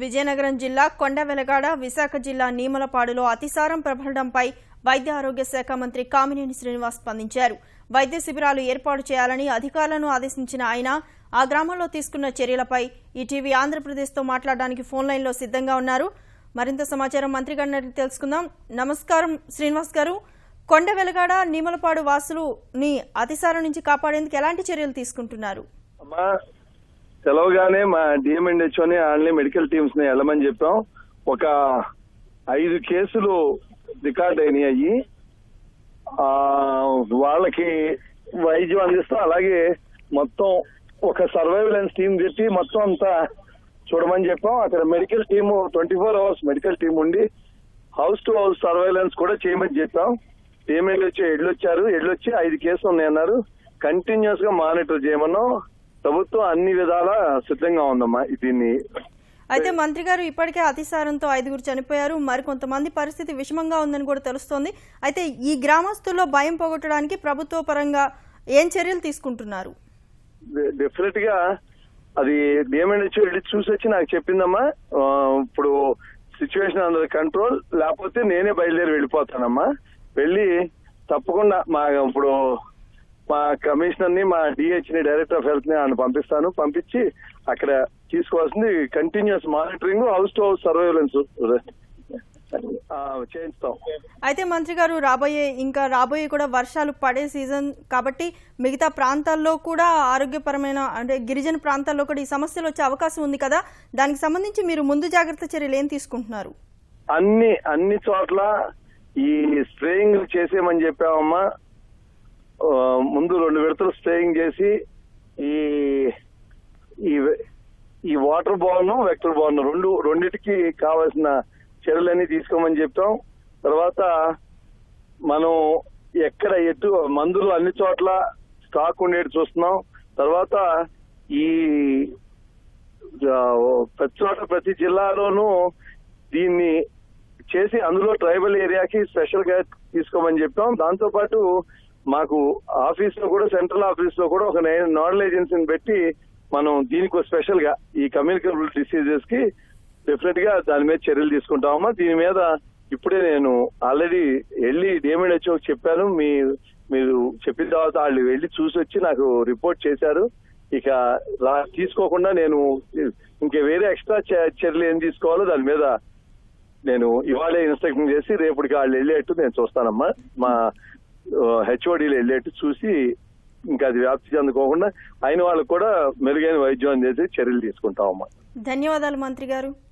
విజయనగరం జిల్లా కొండవెలగాడ విశాఖ జిల్లా నీమలపాడులో అతిసారం ప్రబలడంపై వైద్య ఆరోగ్య శాఖ మంత్రి కామినేని శ్రీనివాస్ స్పందించారు. వైద్య శిబిరాలు ఏర్పాటు చేయాలని అధికారులను ఆదేశించిన ఆయన ఆ గ్రామంలో తీసుకున్న చర్యలపై ఈటీవీ ఆంధ్రప్రదేశ్తో మాట్లాడడానికి ఫోన్ లైన్లో సిద్ధంగా ఉన్నారు. మరింత సమాచారం మంత్రి గారిని తెలుసుకుందాం. నమస్కారం శ్రీనివాస్ గారు. కొండ వెలగాడ నీమలపాడు వాసులుని అతిసారం నుంచి కాపాడేందుకు ఎలాంటి చర్యలు తీసుకుంటున్నారు? తెలవగానే మా డిఎంఎండ్హెచ్ఓని వాళ్ళని మెడికల్ టీమ్స్ని వెళ్ళమని చెప్పాం. ఒక ఐదు కేసులు రికార్డ్ అయినాయి. ఆ, వాళ్ళకి వైద్యం అందిస్తాం. అలాగే మొత్తం ఒక సర్వైలెన్స్ టీం చెప్పి మొత్తం అంతా చూడమని చెప్పాం. అక్కడ medical team twenty four hours medical team ఉండి హౌస్ టు హౌస్ సర్వైలెన్స్ కూడా చేయమని చెప్పాం. టీమ్ వచ్చి ఎడ్లొచ్చారు. ఎడ్లొచ్చి ఐదు కేసులు ఉన్నాయన్నారు. కంటిన్యూస్గా మానిటర్ చేయమన్నాం. ప్రభుత్వం అన్ని విధాలా సిద్ధంగా ఉందమ్మా దీన్ని. అయితే మంత్రి గారు ఇప్పటికే అతిసారంతో ఐదుగురు చనిపోయారు. మరికొంతమంది పరిస్థితి విషమంగా ఉందని కూడా తెలుస్తోంది. అయితే ఈ గ్రామస్తుల్లో భయం పోగొట్టడానికి ప్రభుత్వ పరంగా ఏం చర్యలు తీసుకుంటున్నారు? డెఫినెట్గా అది డిఎంఎన్హెచ్ వెళ్ళి చూసి వచ్చి నాకు చెప్పిందమ్మా. ఇప్పుడు సిచ్యువేషన్ అండర్ కంట్రోల్ లేకపోతే నేనే బయలుదేరి వెళ్ళిపోతానమ్మా. వెళ్ళి తప్పకుండా మా ఇప్పుడు మా కమిషనర్ని మా డిహెచ్ని డైరెక్టర్ ఆఫ్ హెల్త్ని ఆయన పంపిస్తాను. పంపించి అక్కడ తీసుకోవాల్సింది continuous monitoring house to house surveillance. అయితే మంత్రి గారు రాబోయే ఇంకా రాబోయే కూడా వర్షాలు పడే సీజన్ కాబట్టి మిగతా ప్రాంతాల్లో కూడా ఆరోగ్యపరమైన అంటే గిరిజన ప్రాంతాల్లో కూడా ఈ సమస్యలు వచ్చే అవకాశం ఉంది కదా. దానికి సంబంధించి మీరు ముందు జాగ్రత్త చర్యలు ఏం తీసుకుంటున్నారు? అన్ని అన్ని చోట్ల ఈ స్ప్రేయింగ్ చేసేయమని చెప్పామమ్మా ముందు రెండు విడతలు స్ప్రేయింగ్ చేసి ఈ ఈ వాటర్ బాల్ వెక్టర్ బాల్ రెండు రెండిటికి కావాల్సిన చర్యలన్నీ తీసుకోమని చెప్తాం. తర్వాత మనం ఎక్కడ ఎటు మందులు అన్ని చోట్ల స్టాక్ ఉండేది చూస్తున్నాం. తర్వాత ఈ ప్రతి చోట ప్రతి జిల్లాలోనూ దీన్ని చేసి అందులో ట్రైబల్ ఏరియాకి స్పెషల్గా తీసుకోమని చెప్తాం. దాంతో పాటు మాకు ఆఫీస్లో కూడా సెంట్రల్ ఆఫీస్లో కూడా ఒక నోడల్ ఏజెన్సీని పెట్టి మనం దీనికి స్పెషల్గా ఈ కమ్యూనికబుల్ డిసీజెస్కి డెఫినెట్గా దాని మీద చర్యలు తీసుకుంటామమ్మా. దీని మీద ఇప్పుడే నేను ఆల్రెడీ వెళ్ళి డిఎంఎడ్హెచ్ఓ చెప్పాను. మీ మీరు చెప్పిన తర్వాత వాళ్ళు వెళ్ళి చూసి వచ్చి నాకు రిపోర్ట్ చేశారు. ఇక తీసుకోకుండా నేను ఇంకా వేరే ఎక్స్ట్రా చర్యలు ఏం తీసుకోవాలో దాని మీద నేను ఇవాళే ఇన్స్ట్రక్షన్ చేసి రేపటికి వాళ్ళు వెళ్ళేట్టు నేను చూస్తానమ్మా. మా హెచ్ఓడీలు వెళ్ళేట్టు చూసి ఇంకా అది వ్యాప్తి చెందుకోకుండా అయిన వాళ్ళకు కూడా మెరుగైన వైద్యం అందేసి చర్యలు తీసుకుంటామమ్మా. ధన్యవాదాలు మంత్రి గారు.